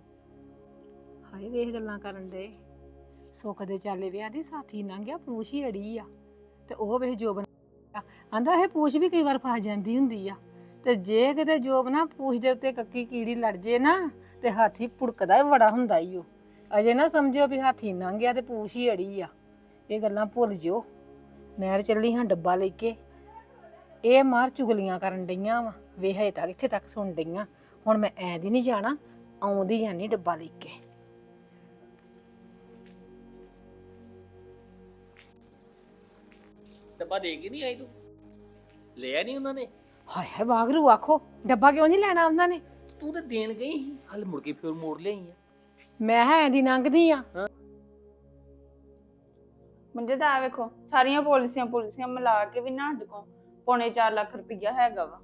ਹਾਏ, ਵੇਖ ਗੱਲਾਂ ਕਰਨ ਦੇ ਸੁੱਖ ਦੇ ਚਾਲੇ ਵਿਆਹ ਦੀ ਸਾਥੀ ਲੰਘਿਆ ਪੂਛ ਹੀ ਅੜੀ ਆ। ਤੇ ਉਹ ਵੇਖ ਜੋਬਨ ਆਂਦਾ ਇਹ ਪੂਛ ਵੀ ਕਈ ਵਾਰ ਫਸ ਜਾਂਦੀ ਹੁੰਦੀ ਆ। ਤੇ ਜੇ ਕਿਤੇ ਜੋਬ ਨਾ ਪੂਛ ਦੇ ਉੱਤੇ ਕੱਕੀ ਕੀੜੀ ਲੜ ਜੇ ਨਾ, ਤੇ ਹਾਥੀ ਪੁੜਕਦਾ ਹੀ ਬੜਾ ਹੁੰਦਾ ਈ ਓ। ਅਜੇ ਨਾ ਸਮਝਿਓ ਵੀ ਹਾਥੀ ਲੰਘਿਆ ਤੇ ਪੂਛ ਹੀ ਅੜੀ ਆ। ਇਹ ਗੱਲਾਂ ਭੁੱਲ ਜਿਓ। ਮੈਂ ਚੱਲੀ ਹਾਂ ਡੱਬਾ ਲੈ ਕੇ। ਇਹ ਮਾਰ ਚੁਗਲੀਆਂ ਕਰਨ ਡਈਆਂ ਵਾ। ਵੇ ਹਜੇ ਤੱਕ ਇੱਥੇ ਤੱਕ ਸੁਣ ਡਈਆਂ। ਹੁਣ ਮੈਂ ਐਂ ਦੀ ਨਹੀਂ ਜਾਣਾ, ਆਉਂਦੀ ਜਾਨੀ ਡੱਬਾ ਲੈ ਕੇ। ਡੱਬਾ ਦੇ ਕੇ ਨਹੀਂ ਆਈ ਤੂੰ? ਲਿਆ ਨਹੀਂ ਉਹਨਾਂ ਨੇ? ਹਾਏ ਹਾਏ ਵਾਗਰੂ ਆਖੋ ਡੱਬਾ ਕਿਉਂ ਨਹੀਂ ਲੈਣਾ ਉਹਨਾਂ ਨੇ? ਤੂੰ ਤਾਂ ਦੇਣ ਗਈ ਸੀ। ਹਲ ਮੁੜ ਕੇ ਫਿਰ ਮੋੜ ਲਿਆਈ ਆ। ਮੈਂ ਹੈ ਦੀ ਲੰਘਦੀ ਆ। ਮੁੰਡੇ ਦਾ ਆ ਵੇਖੋ ਸਾਰੀਆਂ ਪਾਲਿਸੀਆਂ ਪਾਲਿਸੀਆਂ ਮਿਲਾ ਕੇ ਵੀ ਨਾ ਡਕੋ ਪੌਣੇ 4 ਲੱਖ ਰੁਪਈਆ ਹੈਗਾ ਵਾ।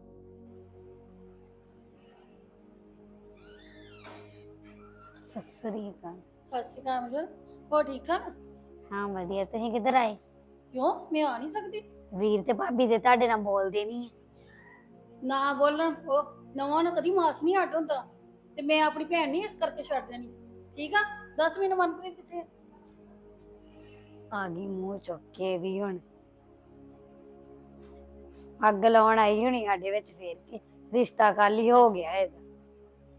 ਸਤਿ ਸ੍ਰੀ ਅਕਾਲ। ਸਤਿ ਸ਼੍ਰੀ ਅਕਾਲ ਜੀ ਹੋ ਠੀਕ ਠਾਕ? ਹਾਂ ਵਧੀਆ। ਤੁਸੀਂ ਕਿੱਧਰ ਆਏ? ਕਿਉਂ? ਮੈਂ ਆ ਨਹੀਂ ਸਕਦੀ। ਵੀਰ ਤੇ ਭਾਬੀ ਦੇ ਤੁਹਾਡੇ ਨਾਲ ਬੋਲਦੇ ਨਹੀਂ ਨਾ ਬੋਲਣ ਉਹ ਨਵਾਂ ਨੂੰ ਕਦੀ ਮਾਸ ਨਹੀਂ ਹਟ ਹੁੰਦਾ। ਤੇ ਮੈਂ ਆਪਣੀ ਭੈਣ ਨਹੀਂ ਇਸ ਕਰਕੇ ਛੱਡ ਦੇਣੀ। ਠੀਕ ਆ? ਦੱਸ ਮੈਨੂੰ ਮਨਪ੍ਰੀਤ ਕਿੱਥੇ ਆ? ਆ ਗਈ ਮੂੰਹ ਚੁੱਕ ਕੇ ਵੀ ਹੁਣ। ਅੱਗ ਲਾਉਣ ਆਈ ਹੋਣੀ ਸਾਡੇ ਵਿੱਚ ਫੇਰ ਕੇ। ਰਿਸ਼ਤਾ ਕੱਲ ਹੀ ਹੋ ਗਿਆ ਇਹਦਾ।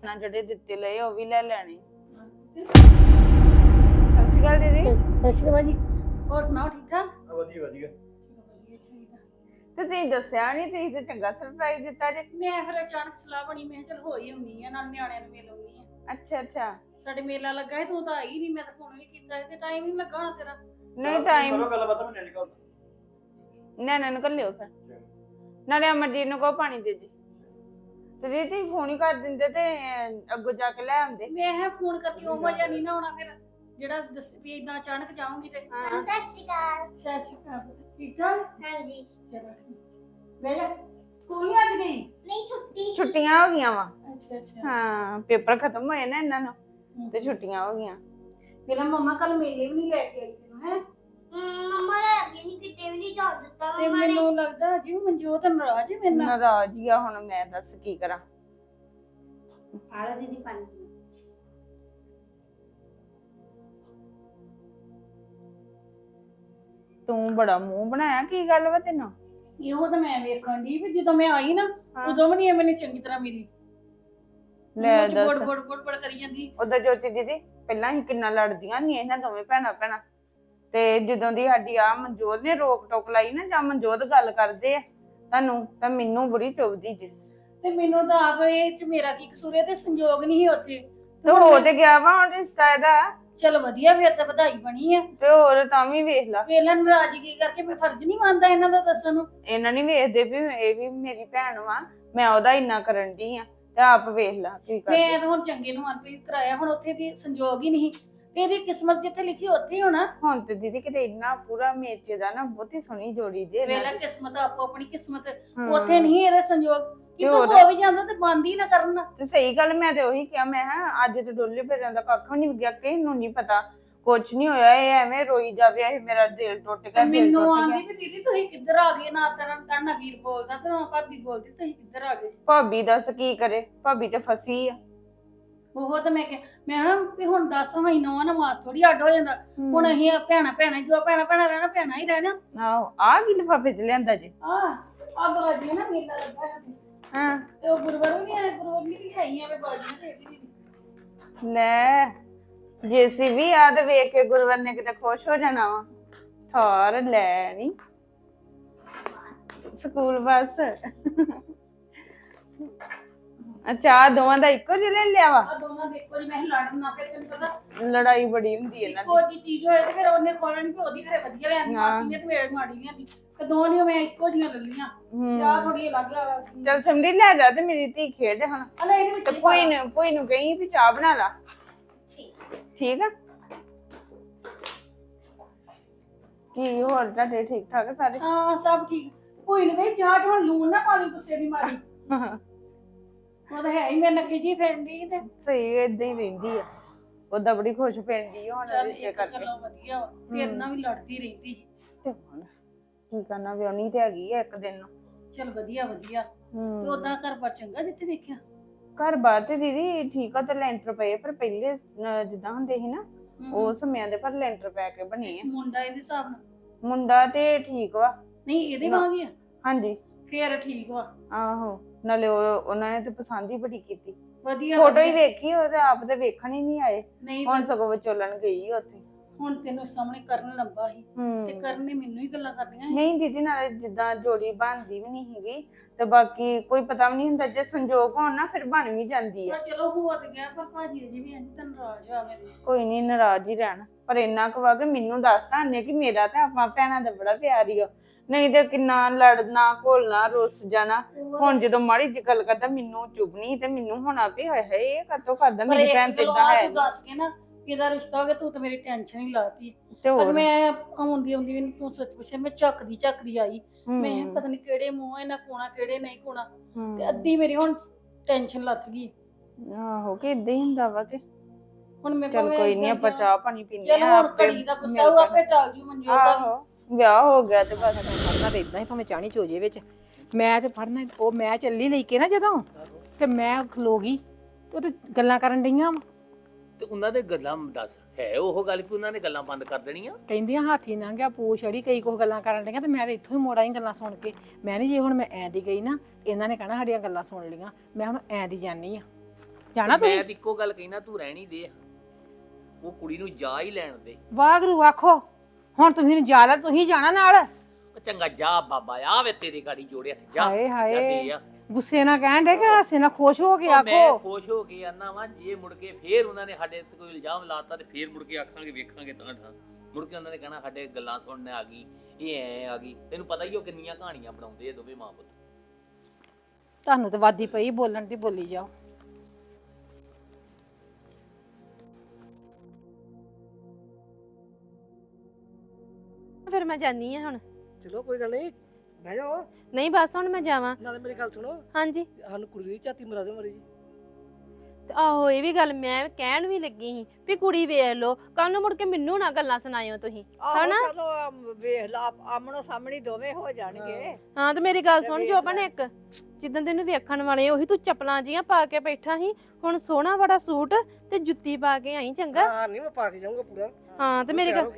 ਨਾ ਜਿਹੜੇ ਦਿੱਤੇ ਲਏ ਉਹ ਵੀ ਲੈ ਲੈਣੇ। ਸਤਿ ਸ਼੍ਰੀ ਅਕਾਲ ਦੀਦੀ। ਸਤਿ ਸ਼੍ਰੀ ਅਕਾਲ ਜੀ। ਹੋਰ ਸੁਣਾਓ ਠੀਕ ਠਾਕ? ਵਧੀਆ ਵਧੀਆ। ਤੇ ਤੁਸੀਂ ਦੱਸਿਆ ਨਹੀਂ ਤੁਸੀਂ ਤੇ ਚੰਗਾ ਸਰਪ੍ਰਾਈਜ਼ ਦਿੱਤਾ ਜੇ। ਮੈਂ ਫਿਰ ਅਚਾਨਕ ਸਲਾਹ ਬਣੀ ਮੈਂ ਕਿਹਾ ਚੱਲ ਹੋ ਹੀ ਹੁੰਨੀ ਆ ਨਾਲ ਨਿਆਣਿਆਂ ਨੂੰ ਮਿਲ ਆਉਣੀ ਆ। ਅੱਛਾ ਅੱਛਾ। ਸਾਡੇ ਮੇਲਾ ਲੱਗਾ ਹੈ ਤੂੰ ਤਾਂ ਆਈ ਨਹੀਂ ਮੈਂ ਤਾਂ ਫੋਨ ਵੀ ਕੀਤਾ ਸੀ ਤੇ ਟਾਈਮ ਹੀ ਨੀ ਲੱਗਾ ਹੋਣਾ ਤੇਰਾ। ਨਹੀਂ ਟਾਈਮ ਕਰੋ ਗੱਲਬਾਤ ਮੈਂ ਨਿਕਲਦਾ ਨਿਆਣਿਆਂ ਨੂੰ ਘੱਲਿਓ ਫਿਰ। ਨਾਲੇ ਅਮਰਜੀਤ ਨੂੰ ਕਹੋ ਪਾਣੀ ਦੇ ਜੀ ਤੇ ਜੇ ਤੁਸੀਂ ਫੋਨ ਹੀ ਕਰ ਦਿੰਦੇ ਤੇ ਅਹ, ਅੱਗੋਂ ਜਾ ਕੇ ਲੈ ਆਉਂਦੇ। ਮੈਂ ਇਹ ਫੋਨ ਕਰਕੇ ਉਹ ਮਜ਼ਾ ਨਹੀਂ ਨਾ ਆਉਣਾ ਫਿਰ। ਜਿਹੜਾ ਦੱਸ ਵੀ ਇਦਾਂ ਅਚਾਨਕ ਜਾਊਂਗੀ ਤੇ ਹਾਂ। ਸਤਿ ਸ਼੍ਰੀ ਅਕਾਲ। ਸਤਿ ਸ਼੍ਰੀ ਅਕਾਲ। ਠੀਕ ਠਾਕ? ਹਾਂਜੀ। ਚਲੋ ਠੀਕ ਬਹਿ ਜਾ ਸਕੂਲ ਨਹੀਂ ਅੱਜ ਗਈ? ਨਹੀਂ ਛੁੱਟੀ। ਛੁੱਟੀਆਂ ਹੋ ਗਈਆਂ ਵਾ। ਅੱਛਾ ਅੱਛਾ। ਹਾਂ ਪੇਪਰ ਖਤਮ ਹੋਏ ਨਾ ਇਹਨਾਂ ਨੂੰ ਤੇ ਛੁੱਟੀਆਂ ਹੋ ਗਈਆਂ। ਮੇਰਾ ਮੰਮਾ ਕੱਲ ਮੇਲੇ ਵੀ ਨਹੀਂ ਲੈ ਕੇ ਆਈ ਤੈਨੂੰ ਹੈ? ਹਮ, ਮੰਮਾ ਨੇ ਅੱਗੇ ਨਹੀਂ ਕਿਤੇ ਵੀ ਨਹੀਂ ਜਾਣ ਦਿੱਤਾ ਤੇ ਮੰਮਾ ਨੇ। ਮੈਨੂੰ ਲੱਗਦਾ ਜੀ ਮਨਜੋਤ ਨਾਰਾਜ਼ ਹੈ ਮੇਰੇ ਨਾਲ। ਨਾਰਾਜ਼ ਹੀ ਆ ਹੁਣ ਮੈਂ ਦੱਸ ਕੀ ਕਰਾਂ। ਆਲਾ ਦੀਦੀ ਪਾਣੀ ਤੂੰ ਬੜਾ ਮੂੰਹ ਬਣਾਇਆ ਕੀ ਗੱਲ ਵਾ ਤੈਨੂੰ? ਇਹੋ ਤਾਂ ਮੈਂ ਵੇਖਣ ਦੀ ਵੀ ਜਦੋਂ ਮੈਂ ਆਈ ਨਾ ਹਾਂ। ਉਦੋਂ ਵੀ ਨਹੀਂ ਇਹ ਮੈਨੂੰ ਚੰਗੀ ਤਰ੍ਹਾਂ ਮਿਲੀ। ਲੈ 'ਚ ਦੱਸ। ਬੋੜ ਬੋੜ ਬੋੜ ਕਰੀ ਜਾਂਦੀ। ਉਧਰ ਜੋਤੀ ਦੀਦੀ ਪਹਿਲਾਂ ਹੀ ਕਿੰਨਾ ਲੜਦੀਆਂ ਨਹੀਂ ਇਹਨਾਂ ਦੋਵੇਂ ਭੈਣਾਂ ਭੈਣਾਂ। ਤੇ ਜਦੋਂ ਦੀ ਸਾਡੀ ਆ ਮਨਜੋਤ ਨੇ ਰੋਕ ਟੋਕ ਲਾਈ ਨਾ ਜਾਂ ਮਨਜੋਤ ਗੱਲ ਕਰਦੇ ਆ ਤੁਹਾਨੂੰ ਤਾਂ ਮੈਨੂੰ ਬੜੀ ਚੁਭਦੀ ਜੇ। ਤੇ ਮੈਨੂੰ ਤਾਂ ਆਪ ਇਹ ਚ ਮੇਰਾ ਕੀ ਕਸੂਰ ਹੈ ਤੇ ਸੰਜੋਗ ਨਹੀਂ ਸੀ ਉੱਥੇ। ਤੇ ਹੋ ਤੇ ਗਿਆ ਵਾ ਹੁਣ ਰਿਸ਼ਤਾ ਇਹਦਾ। ਚਲ ਵਧੀਆ ਫਿਰ ਤਾਂ ਵਧਾਈ ਬਣੀ ਆ। ਤੇ ਹੋਰ ਤਾਂ ਵੀ ਵੇਖ ਲਾ। ਵੇਲਾ ਨਾਰਾਜ਼ਗੀ ਕਰਕੇ ਮੈਂ ਫਰਜ਼ ਨਹੀਂ ਮੰਨਦਾ ਇਹਨਾਂ ਦਾ ਦੱਸਣ ਨੂੰ। ਇਹਨਾਂ ਨਹੀਂ ਵੇਖਦੇ ਵੀ ਇਹ ਵੀ ਮੇਰੀ ਭੈਣ ਵਾ ਮੈਂ ਉਹਦਾ ਇੰਨਾ ਕਰਨ ਦੀ ਆ ਤੇ ਆਪ ਵੇਖ ਲਾ ਕੀ ਮੈਂ ਕਰਦੇ ਤਾਂ ਹੁਣ ਚੰਗੇ ਨੂੰ ਮਨਪ੍ਰੀਤ ਕਰਾਇਆ ਹੁਣ ਉੱਥੇ ਦੀ ਸੰਜੋਗ ਹੀ ਨਹੀਂ। ਤੇ ਇਹਦੀ ਕਿਸਮਤ ਜਿੱਥੇ ਲਿਖੀ ਉੱਥੇ ਹੀ ਹੋਣਾ। ਹੁਣ ਤੇ ਦੀਦੀ ਕਿਤੇ ਇੰਨਾ ਪੂਰਾ ਮੇਚੇ ਦਾ ਨਾ ਬਹੁਤੀ ਸੋਹਣੀ ਜੋੜੀ ਜੇ ਇਹਨਾਂ ਵੇਲਾ ਦੀ। ਕਿਸਮਤ ਆਪੋ ਆਪਣੀ ਕਿਸਮਤ। ਉੱਥੇ ਨਹੀਂ ਇਹਦੇ ਸੰਜੋਗ। ਕਿ ਹੋਰ? ਹੋ ਵੀ ਜਾਂਦਾ ਤੇ ਬੰਦ ਹੀ ਨਾ ਕਰਨ ਤੇ ਸਹੀ ਗੱਲ ਮੈਂ ਤੇ ਉਹੀ ਕਿਹਾ ਮੈਂ ਹਾਂ ਅੱਜ ਤੇ ਡੋਲੇ ਫਿਰਾਂ ਦਾ ਕੱਖ ਨਹੀਂ ਗਿਆ ਕਿਸੇ ਨੂੰ ਨਹੀਂ ਪਤਾ। ਕੁਛ ਨਹੀਂ ਹੋਇਆ ਇਹ ਐਵੇਂ ਰੋਈ ਜਾਵੇ ਇਹ ਮੇਰਾ ਦਿਲ ਟੁੱਟ ਗਿਆ ਦਿਲ ਮੈਨੂੰ ਟੁੱਟ ਗਿਆ। ਆਂਦੀ ਵੀ ਦੀਦੀ ਤੁਸੀਂ ਕਿੱਧਰ ਆ ਗਏ ਨਾ ਤਰਨ ਵੀਰ ਬੋਲਦਾ ਤੇ ਨਾ ਭਾਬੀ ਬੋਲਦੀ ਤੁਸੀਂ ਕਿੱਧਰ ਆ ਗਏ? ਭਾਬੀ ਦੱਸ ਕੀ ਕਰੇ ਭਾਬੀ ਤੇ ਫਸੀ ਆ। ਉਹ ਤਾਂ ਮੈਂ ਕਿ ਮੈਂ ਕਿਹਾ ਵੀ ਹੁਣ ਦੱਸ ਹਾਂ ਨਵਾਂ ਨਵਾਜ਼ ਥੋੜੀ ਅੱਡ ਹੋ ਜਾਂਦਾ। ਹੁਣ ਅਸੀਂ ਆ ਭੈਣਾ ਭੈਣਾ ਜੋ ਭੈਣਾ ਭੈਣਾ ਰਹਿਣਾ ਭੈਣਾ ਹੀ ਰਹਿਣਾ। ਆਹੋ ਆ ਕੀ ਲਿਫਾਫੇ ਚ ਲਿਆਂਦਾ ਜੀ? ਆ ਆ ਬਾਜੀ ਨਾ ਮੇਲਾ ਲੱਗਾ ਹੈ ਹਾਂ। ਤੇ ਉਹ ਗੁਰਵਰ ਵੀ ਨਹੀਂ ਆਇਆ? ਗੁਰਵਰ ਨਹੀਂ ਵੀ ਆਈਆਂ ਵੇ ਬਾਜੀਆਂ ਤੇ ਇਹਦੀ ਵੀ ਲੈ ਜੇਸੀ ਵੀ ਆ ਤੇ ਵੇਖ ਕੇ ਗੁਰਵਰ ਨੇ ਕਿਤੇ ਖੁਸ਼ ਹੋ ਜਾਣਾ ਵਾ ਥਾਰ ਲੈ ਨੀ। School bus. ਅੱਛਾ ਆਹ ਦੋਵਾਂ ਦਾ ਇੱਕੋ ਜਿਹਾ ਲੈ ਲਿਆ ਵਾ? ਆ ਦੋਨਾਂ ਦੇ ਇੱਕੋ ਜਿਹੇ ਮੈਂ ਕਿਹਾ ਲੜਨ ਨਾ ਫਿਰ ਤੈਨੂੰ ਪਤਾ। ਲੜਾਈ ਬੜੀ ਹੁੰਦੀ ਹੈ ਇਹਨਾਂ ਇੱਕੋ ਦੀ। ਜੀ ਚੀਜ਼ ਹੋਏ ਤੇ ਫਿਰ ਉਹਨੇ ਖੋਲਣੀ ਵੀ ਉਹਦੀ ਘਰੇ ਵਧੀਆ ਲੈਣੀ ਹਾਂ। ਮਾਸੀ ਨੇ ਤੇ ਮੇਰੇ ਮਾੜੀ ਲਿਆਂਦੀ ਤੇ ਦੋ। ਨਹੀਂ ਮੈਂ ਇੱਕੋ ਜੀਆਂ ਲੈ ਲਈਆਂ। ਤੇ ਆ ਥੋੜੀ ਅਲੱਗ ਆ। ਚਲ ਸਮਝੀ ਲੈ ਜਾ ਤੇ ਮੇਰੀ ਧੀ ਖੇਡ ਹੁਣ। ਅਲੇ ਇਹਦੇ ਵਿੱਚ ਤੇ ਹੀ ਕੋਈ ਪਾ ਲਾ। ਨੂੰ ਕੋਈ ਨੂੰ ਕਹੀਂ ਵੀ ਚਾਹ ਬਣਾ ਲਾ। ਠੀਕ। ਆ? ਕੀ ਹੋਰ ਤੁਹਾਡੇ ਠੀਕ ਠਾਕ ਆ ਸਾਰੇ? ਹਾਂ ਸਭ ਠੀਕ। ਕੋਈ ਨਹੀਂ ਚਾਹ ਚ ਹੁਣ ਲੂਣ ਨਾ ਪਾਣੀ ਗੁੱਸੇ ਦੀ ਮਾਰੀ ਉਹ ਤਾਂ ਹੈ ਹੀ ਮੇਰੇ ਨਾਲ ਖਿਜੀ ਫੈਂਦੀ ਤੇ। ਸਹੀ ਏਦਾਂ ਹੀ ਰਹਿੰਦੀ ਆ। ਉਹਦਾ ਬੜੀ ਖੁਸ਼ ਪੈਂਦੀ ਆ ਹੁਣ ਚੱਲ ਰਿਸ਼ਤੇ ਇੱਕ ਕਰਕੇ। ਚਲੋ ਵਧੀਆ ਵਾ ਤੇਰੇ ਨਾਲ ਵੀ ਲੜਦੀ ਰਹਿੰਦੀ ਤੇ ਹੁਣ ਕੀ ਕਰਨਾ ਵਿਆਹਣੀ ਤੇ ਹੈਗੀ ਆ ਇੱਕ ਦਿਨ। ਨੂੰ ਚਲ ਵਧੀਆ ਵਧੀਆ। ਤੇ ਹੂੰ। ਉਦਾਂ ਘਰ ਪਰ ਚੰਗਾ ਜਿੱਥੇ ਵੇਖਿਆ ਘਰ ਬਾਹਰ ਤੇ ਦੀਦੀ ਠੀਕ ਆ ਤੇ ਲੈਂਟਰ ਪਏ ਪਰ ਪਹਿਲੇ ਅਹ, ਜਿੱਦਾਂ ਹੁੰਦੇ ਸੀ ਨਾ ਹਮ, ਉਹ ਸਮਿਆਂ ਦੇ ਪਰ ਲੈਂਟਰ ਪੈ ਕੇ ਬਣੇ ਆ। ਮੁੰਡਾ ਇਹਦੇ ਹਿਸਾਬ ਨਾਲ? ਮੁੰਡਾ ਤੇ ਠੀਕ ਵਾ। ਨਹੀਂ ਇਹਦੇ ਨਾ। ਵਾਂਗ ਹੀ ਆ? ਹਾਂਜੀ। ਫੇਰ ਠੀਕ ਵਾ। ਆਹੋ। ਨਾਲੇ ਉਹ ਉਹਨਾਂ ਨੇ ਤੇ ਪਸੰਦ ਹੀ ਬੜੀ ਕੀਤੀ। ਵਧੀਆ ਫੋਟੋ ਹੀ ਵਧੀਆ। ਵੇਖੀ ਉਹ ਤੇ ਆਪ ਤੇ ਵੇਖਣ ਹੀ ਨਹੀਂ ਆਏ। ਨਹੀਂ ਹੁਣ ਸਗੋਂ ਵਿਚੋਲਣ ਗਈ ਉੱਥੇ। ਹੁਣ ਤੈਨੂੰ ਸਾਹਮਣੇ ਕਰਨ ਲੱਭਾ ਸੀ। ਤੇ ਹੂੰ। ਕਰਨ ਨੇ ਮੈਨੂੰ ਹੀ ਗੱਲਾਂ ਕਰਦੀਆਂ ਸੀ। ਨਹੀਂ ਦੀਦੀ ਨਾਲੇ ਜਿੱਦਾਂ ਜੋੜੀ ਬਣਦੀ ਵੀ ਨਹੀਂ ਹੈਗੀ ਤੇ ਬਾਕੀ ਕੋਈ ਪਤਾ ਵੀ ਨਹੀਂ ਹੁੰਦਾ ਜੇ ਸੰਜੋਗ ਹੋਣ ਨਾ ਫਿਰ ਬਣ ਵੀ ਜਾਂਦੀ ਆ। ਪਰ ਚਲੋ ਹੋ ਤੇ ਗਿਆ ਪਰ ਭਾਜੀ ਅਜੇ ਵੀ ਇੰਜ ਤਾਂ ਨਾਰਾਜ਼ ਆ ਮੇਰੇ। ਕੋਈ ਨਹੀਂ ਨਾਰਾਜ਼ ਹੀ ਰਹਿਣ। ਪਰ ਇੰਨਾ ਕੁ ਵਾ ਕਿ ਮੈਨੂੰ ਦੱਸਦਾ ਨੇ ਕਿ ਮੇਰਾ ਤੇ ਆਪਾਂ ਭੈਣਾਂ ਦਾ ਬੜਾ ਪਿਆਰ ਹੀ ਆ। ਨਹੀਂ ਤੇ ਕਿੰਨਾ ਲੜਨਾ ਘੋਲਣਾ ਰੁੱਸ ਜਾਣਾ। ਹੁਣ ਜਦੋਂ ਮਾੜੀ ਜਿਹੀ ਗੱਲ ਕਰਦਾ ਮੈਨੂੰ ਚੁੱਭਣੀ ਤੇ ਮੈਨੂੰ ਹੋਣਾ ਵੀ ਹਾਏ ਹਾਏ ਇਹ ਕਦੋਂ ਕਰਦਾ? ਪਰ ਮੇਰੀ ਇੱਕ ਭੈਣ ਤੇ ਗੱਲੋਂ ਇਦਾਂ ਆ ਹੈ ਤੂੰ ਨੀ। ਦੱਸ ਕੇ ਨਾ ਕਿ ਇਹਦਾ ਰਿਸ਼ਤਾ ਹੋ ਗਿਆ ਤੂੰ ਤਾਂ ਮੇਰੀ ਟੈਨਸ਼ਨ ਹੀ ਲਾਤੀ। ਤੇ ਅੱਜ ਹੋਰ? ਮੈਂ ਆਉਂਦੀ ਆਉਂਦੀ ਮੈਨੂੰ ਤੂੰ ਸੱਚ ਪੁੱਛਿਆ ਮੈਂ ਝੱਕਦੀ ਝੱਕਦੀ ਆਈ। ਮੈਂ ਕਿਹਾ ਪਤਾ ਨਹੀਂ ਕਿਹੜੇ ਮੂੰਹ ਇਹਨਾਂ ਕੋਣਾ ਕਿਹੜੇ ਨਹੀਂ ਕੋਣਾ। ਤੇ ਅੱਧੀ ਮੇਰੀ ਹੁਣ ਟੈਨਸ਼ਨ ਲੱਥ ਗਈ। ਆਹੋ ਕਿ ਇਦਾਂ ਹੀ ਹੁੰਦਾ ਵਾ ਕਿ? ਹੁਣ ਮੈਂ ਚਲ ਭਾਵੇਂ ਕੋਈ ਨਹੀਂ ਆਪਾਂ ਚਾਹ ਪਾਣੀ ਪੀਂਦੇ ਚਲੋ ਆ ਹੁਣ ਘੜੀ ਦਾ ਗੁੱਸਾ ਮਿਲ ਉਹ ਆਪੇ ਕੇ। ਟਲ ਜੂ ਮਨਜੋਤ ਦਾ। ਆਹੋ। ਵਿਆਹ ਹੋ ਗਿਆ ਤੇ ਬਸ ਕਰਨਾ ਇਦਾਂ ਹੀ ਭਾਵੇਂ ਚਾਣੀ ਚੋਜੇ ਵਿੱਚ। ਮੈਂ ਤੇ ਫੜਨਾ ਉਹ ਮੈਂ ਚੱਲੀ ਲੈ ਕੇ ਨਾ ਜਦੋਂ ਤੇ ਮੈਂ ਖਲੋ ਗਈ। ਤੇ ਉਹ ਤੇ ਗੱਲਾਂ ਕਰਨ ਡਈਆਂ ਵਾਂ। ਤੇ ਉਹਨਾਂ ਦੇ ਗੱਲਾਂ ਦੱਸ ਹੈ ਉਹ ਗੱਲ ਕਿ ਉਹਨਾਂ ਨੇ ਗੱਲਾਂ ਬੰਦ ਕਰ ਦੇਣੀਆਂ? ਕਹਿੰਦੀਆਂ ਹਾਥੀ ਲੰਘਿਆ ਪੂਛ ਅੜੀ ਕਈ ਕੁਝ ਗੱਲਾਂ ਕਰਨ ਡਈਆਂ ਤੇ ਮੈਂ ਤੇ ਇੱਥੋਂ ਹੀ ਮੋੜਾ ਹੀ ਗੱਲਾਂ ਸੁਣ ਕੇ। ਮੈਂ ਨਹੀਂ ਜੇ ਹੁਣ ਮੈਂ ਐਂ ਦੀ ਗਈ ਨਾ ਇਹਨਾਂ ਨੇ ਕਹਿਣਾ ਸਾਡੀਆਂ ਗੱਲਾਂ ਸੁਣ ਲਈਆਂ। ਮੈਂ ਹੁਣ ਐਂ ਦੀ ਜਾਨੀ ਆ। ਜਾਣਾ ਮੈਂ ਤੁਸੀਂ? ਤਾਂ ਇੱਕੋ ਗੱਲ ਕਹਿਣਾ ਤੂੰ ਰਹਿਣੀ ਦੇ। ਉਹ ਕੁੜੀ ਨੂੰ ਜਾ ਹੀ ਲੈਣ ਦੇ। ਵਾਗਰੂ ਆਖੋ। ਹੁਣ ਤੁਸੀਂ ਜ਼ਿਆਦਾ ਤੁਸੀਂ ਜਾਣਾ ਨਾਲ? ਉਹ ਚੰਗਾ ਜਾ ਬਾਬਾ ਆ ਵੇ ਤੇਰੀ ਗਾੜੀ ਜੋੜਿਆ ਜਾ। ਹਾਏ ਜਾ ਹਾਏ ਆ। ਗੁੱਸੇ ਨਾਲ ਕਹਿਣ ਦੇ ਕਿ ਹਾਸੇ ਨਾਲ ਖੁਸ਼ ਹੋ ਕੇ ਉਹ ਮੈਂ ਆਖੋ ਖੁਸ਼ ਹੋ ਕੇ ਆਨਾ ਵਾਂ ਜੇ ਮੁੜ ਕੇ ਫੇਰ ਉਹਨਾਂ ਨੇ ਸਾਡੇ ਤੇ ਕੋਈ ਇਲਜ਼ਾਮ ਲਾਤਾ ਤੇ ਫੇਰ ਮੁੜ ਕੇ ਆਖਾਂਗੇ ਵੇਖਾਂਗੇ ਤਾਂ ਠਾਂ। ਮੁੜ ਕੇ ਉਹਨਾਂ ਨੇ ਕਹਿਣਾ ਸਾਡੇ ਗੱਲਾਂ ਸੁਣਨ ਆ ਗਈ ਇਹ ਐ ਆ ਗਈ। ਤੈਨੂੰ ਪਤਾ ਹੀ ਉਹ ਕਿੰਨੀਆਂ ਕਹਾਣੀਆਂ ਬਣਾਉਂਦੇ ਆ ਦੋਵੇਂ ਮਾਂ ਪੁੱਤ। ਤੁਹਾਨੂੰ ਤਾਂ ਵਾਦੀ ਪਈ ਬੋਲਣ ਦੀ ਬੋਲੀ ਜਾਓ। ਫਿਰ ਮੈਂ ਜਾਨੀ ਆ ਹੁਣ। ਚਲੋ ਕੋਈ ਗੱਲ ਨਹੀਂ ਬਹਿ ਜਾਓ। ਨਹੀਂ ਬਸ ਹੁਣ ਮੈਂ ਜਾਵਾਂ। ਨਾਲੇ ਮੇਰੀ ਗੱਲ ਸੁਣੋ। ਹਾਂਜੀ। ਸਾਨੂੰ ਕੁੜੀ ਦੀ ਝਾਤੀ ਮਰਾ ਦਿਓ ਮਰੀ ਜੀ ਤੇ ਆਹੋ ਇਹ ਵੀ ਗੱਲ ਮੈਂ ਕਹਿਣ ਵੀ ਲੱਗੀ ਸੀ ਵੀ ਕੁੜੀ ਵੇਖ ਲਓ ਕੱਲ ਨੂੰ ਮੁੜ ਕੇ ਮੈਨੂੰ ਨਾ ਗੱਲਾਂ ਸੁਣਾਇਓ ਤੁਸੀਂ। ਆਹੋ ਹਨਾ? ਚਲੋ ਵੇਖ ਲਾ ਆਮਣੋ ਸਾਹਮਣੀ ਦੋਵੇਂ ਹੋ ਜਾਣਗੇ। ਹਾਂ। ਤੇ ਮੇਰੀ ਗੱਲ ਤੇ ਸੁਣ ਵੇਖ ਜੋਬਨ ਲੈ। ਇੱਕ ਜਿੱਦਾਂ ਤੈਨੂੰ ਵੇਖਣ ਵਾਲੇ ਉਹੀ ਤੂੰ ਚੱਪਲਾਂ ਜੀਆਂ ਪਾ ਕੇ ਬੈਠਾ ਸੀ ਹੁਣ ਸੋਹਣਾ ਬੜਾ ਸੂਟ ਤੇ ਜੁੱਤੀ ਪਾ ਕੇ ਆਈ ਚੰਗਾ। ਹਾਂ ਨਹੀਂ ਮੈਂ ਪਾ ਕੇ ਜਾਊਂਗਾ ਪੂਰਾ। ਹਾਂ ਤੇ ਮੇਰੀ ਗੱਲ।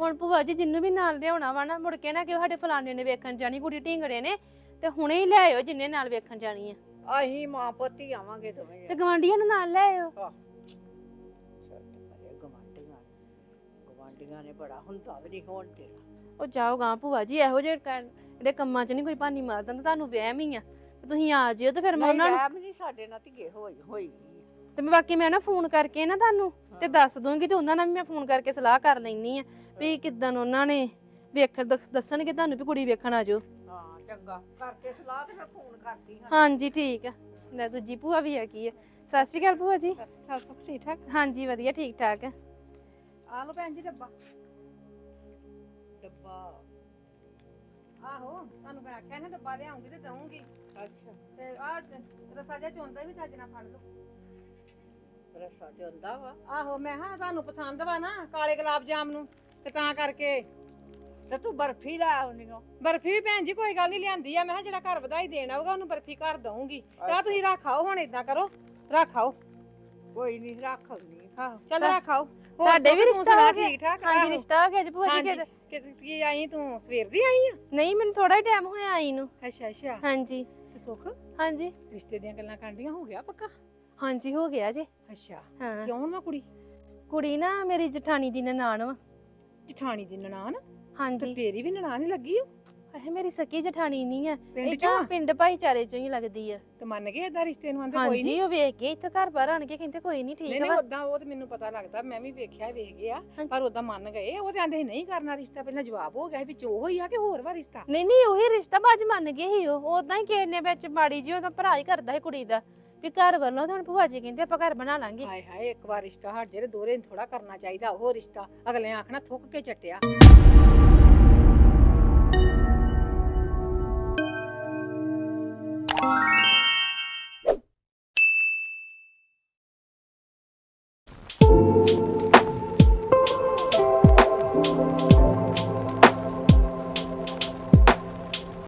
ਹੁਣ ਭੂਆ ਜੀ ਜਿੰਨੂੰ ਵੀ ਨਾਲ ਲਿਆਉਣਾ ਵਾ ਨਾ ਮੁੜ ਕੇ ਨਾ ਕਿ ਸਾਡੇ ਫਲਾਣੇ ਨੇ ਵੇਖਣ ਜਾਣੀ ਕੁੜੀ ਢੀਂਗੜੇ ਨੇ ਤੇ ਹੁਣੇ ਹੀ ਲੈ ਆਇਓ ਜਿੰਨੇ ਨਾਲ ਵੇਖਣ ਜਾਣੀ ਆ। ਅਸੀਂ ਮਾਂ ਪੁੱਤ ਆਵਾਂਗੇ ਦੋਵੇਂ ਤੇ ਗਵਾਂਢੀਆਂ ਨੂੰ ਨਾਲ ਲੈ ਆਇਓ। ਗਵਾਂਢੀਆਂ ਨੇ ਬੜਾ ਹੁੰਦਾ ਵੀ ਨਹੀਂ ਹੋਣ ਤੇਰਾ ਉਹ ਜਾਓ ਗਾਂ ਭੂਆ ਜੀ ਇਹੋ ਜਿਹੇ ਕਹਿਣ- ਜਿਹੜੇ ਕੰਮਾਂ 'ਚ ਨਹੀਂ ਕੋਈ ਭਾਨੀ ਮਾਰ ਦਿੰਦਾ ਤੁਹਾਨੂੰ ਵਹਿਮ ਹੀ ਆ। ਤੇ ਤੁਸੀਂ ਆ ਜਿਓ ਤੇ ਫਿਰ ਮੈਂ ਉਹਨਾਂ ਨੂੰ ਰਹਿਮ ਨਹੀਂ ਸਾਡੇ ਨਾਲ ਧੀਏ ਹੋਈ ਹੋਈ ਤੇ ਮੈਂ ਬਾਕੀ ਮੈਂ ਨਾ ਫੋਨ ਕਰਕੇ ਨਾ ਤੁਹਾਨੂੰ ਤੇ ਦੱਸ ਦੂੰਗੀ ਤੇ ਉਹਨਾਂ ਨਾਲ ਵੀ ਮੈਂ ਫੋਨ ਕਰਕੇ ਸਲਾਹ ਕਰ ਲੈਣੀ ਆ। ਵੀ ਕਿਦਾਂ ਉਹਨਾਂ ਨੇ ਵੇਖ ਦੱਸ- ਦੱਸਣਗੇ ਤੁਹਾਨੂੰ ਵੀ ਕੁੜੀ ਵੇਖਣ ਆ ਜਾਓ ਹਾਂ ਚੰਗਾ। ਕਰਕੇ ਸਲਾਹ ਤੇ ਮੈਂ ਫੋਨ ਕਰਦੀ ਹਾਂ। ਹਾਂਜੀ ਠੀਕ ਆ। ਲੈ ਦੂਜੀ ਭੂਆ ਵੀ ਆ। ਸਤਿ ਸ਼੍ਰੀ ਅਕਾਲ ਭੂਆ ਜੀ। ਸੁੱਖ ਠੀਕ ਠਾਕ ਹਾਂਜੀ ਵਧੀਆ ਠੀਕ ਠਾਕ ਆ ਲਓ ਭੈਣ ਜੀ ਡੱਬਾ। ਡੱਬਾ। ਆਹੋ ਤੁਹਾਨੂੰ ਮੈਂ ਆਖਿਆ ਨਾ ਡੱਬਾ ਲਿਆਉਂਗੀ ਤੇ ਦਊਂਗੀ। ਅੱਛਾ। ਤੇ ਆ ਰਸਾ ਜਿਹਾ ਚੁੰਦਾ ਵੀ ਚੱਜ ਨਾਲ ਫੜ ਲਓ। ਰਸਾ ਜਾਂਦਾ ਵਾ। ਆਹੋ ਮੈਂ ਹਾਂ ਤੁਹਾਨੂੰ ਪਸੰਦ ਵਾ ਨਾ ਕਾਲੇ ਗੁਲਾਬ ਜਾਮ ਨੂੰ। ਤੇ ਤਾਂ ਕਰਕੇ ਤੇ ਤੂੰ ਬਰਫੀ ਲੈ ਆਉਣੀ ਓ। ਬਰਫੀ ਵੀ ਭੈਣ ਜੀ ਕੋਈ ਗੱਲ ਨਹੀਂ ਲਿਆਂਦੀ ਆ ਮੈਂ ਕਿਹਾ ਜਿਹੜਾ ਘਰ ਵਧਾਈ ਦੇਣ ਆਊਗਾ ਉਹਨੂੰ ਬਰਫੀ ਘਰ ਦਊਂਗੀ। ਤਾਂ ਤੁਸੀਂ ਰੱਖਾਓ ਹੁਣ ਇਦਾਂ ਕਰੋ ਰੱਖਾਓ ਕੋਈ ਨਹੀਂ ਰੱਖ ਆਉਣੀ ਆਹੋ ਚੱਲ ਤਾਂ- ਰੱਖਾਓ ਹੋਰ ਤੁਹਾਡੇ ਵੀ ਸੁੱਖ, ਤੂੰ ਰਿਸ਼ਤਾ ਸੁਣਾ ਹੋ ਗਿਆ? ਠੀਕ ਠਾਕ ਹਾਂਜੀ ਆਹੋ। ਰਿਸ਼ਤਾ ਹੋ ਗਿਆ ਜੀ ਭੂਆ ਜੀ ਹਾਂਜੀ ਕਿਹਦਾ ਕਿ- ਕੀ ਆਈ ਤੂੰ ਸਵੇਰ ਦੀ ਆਈ ਆ? ਨਹੀਂ ਮੈਨੂੰ ਥੋੜਾ ਹੀ ਟਾਈਮ ਹੋਇਆ ਆਈ ਨੂੰ। ਅੱਛਾ ਅੱਛਾ। ਹਾਂਜੀ। ਤੇ ਸੁੱਖ? ਹਾਂਜੀ। ਰਿਸ਼ਤੇ ਦੀਆਂ ਗੱਲਾਂ ਕਰਦੀਆਂ ਹੋ ਗਿਆ ਪੱਕਾ? ਹਾਂਜੀ ਹੋ ਗਿਆ ਜੀ। ਅੱਛਾ। ਹਾਂ। ਕਿਉਂ ਨਾ ਕੁੜੀ? ਕੁੜੀ ਨਾ ਮੇਰੀ ਜਠਾਣੀ ਦੀ ਨਨਾਣ ਵਾ। ਜਠਾਣੀ ਦੀ ਨਨਾਣ ਤੇ ਹਾਂਜੀ। ਤੇਰੀ ਵੀ ਨਨਾਣ ਹੀ ਲੱਗੀ ਓ? ਇਹ ਮੇਰੀ ਸਕੀ ਜਠਾਣੀ ਨਹੀਂ ਆ। ਪਿੰਡ ਚੋਂ ਆ? ਪਿੰਡ ਭਾਈਚਾਰੇ ਚੋਂ ਹੀ ਲੱਗਦੀ ਆ। ਤੇ ਮੰਨ ਗਏ ਏਦਾਂ ਰਿਸ਼ਤੇ ਨੂੰ ਆਂਦੇ ਕੋਈ ਹਾਂਜੀ ਨਹੀਂ ਉਹ ਵੇਖ ਕੇ ਇੱਥੇ ਘਰ ਬਾਹਰ ਆਣ ਕੇ ਕਹਿੰਦੇ ਕੋਈ ਨਹੀਂ ਨਹੀਂ ਠੀਕ ਨਹੀਂ ਵਾ। ਉਦਾਂ ਉਹ ਤੇ ਮੈਨੂੰ ਪਤਾ ਲੱਗਦਾ ਮੈਂ ਵੀ ਵੇਖਿਆ ਵੇਖ ਗਿਆ ਹਾਂਜੀ। ਪਰ ਉਦਾਂ ਮੰਨ ਗਏ ਉਹ ਤੇ ਆਂਦੇ ਨਹੀਂ ਕਰਨਾ ਰਿਸ਼ਤਾ ਪਹਿਲਾਂ ਜਵਾਬ ਹੋ ਗਿਆ ਸੀ ਵਿੱਚ ਉਹ ਹੀ ਆ ਕਿ ਹੋਰ ਵਾ ਰਿਸ਼ਤਾ? ਨਹੀਂ ਨਹੀਂ ਉਹੀ ਰਿਸ਼ਤਾ ਬਾਜ ਮੰਨ ਗਏ ਸੀ ਉਹ ਉਦਾਂ ਹੀ ਕਿਸੇ ਨੇ ਵਿੱਚ ਮਾੜੀ ਜੀ ਉਹਦਾ ਭਰਾ ਹੀ ਕਰਦਾ ਸੀ ਕੁੜੀ ਦਾ। ਵੀ ਘਰ ਵੱਲੋਂ ਤਾਂ ਹੁਣ ਭੂਆ ਜੀ ਕਹਿੰਦੇ ਆਪਾਂ ਘਰ ਬਣਾ ਲਾਂਗੇ ਹਾਏ ਹਾਏ ਇੱਕ ਵਾਰ ਰਿਸ਼ਤਾ ਹਟ ਜੇ ਤੇ ਦੋਰੇ ਨੂੰ ਥੋੜਾ ਕਰਨਾ ਚਾਹੀਦਾ ਉਹ ਰਿਸ਼ਤਾ ਅਗਲੇ ਨੇ ਆਖਣਾ ਥੁੱਕ ਕੇ ਚੱਟਿਆ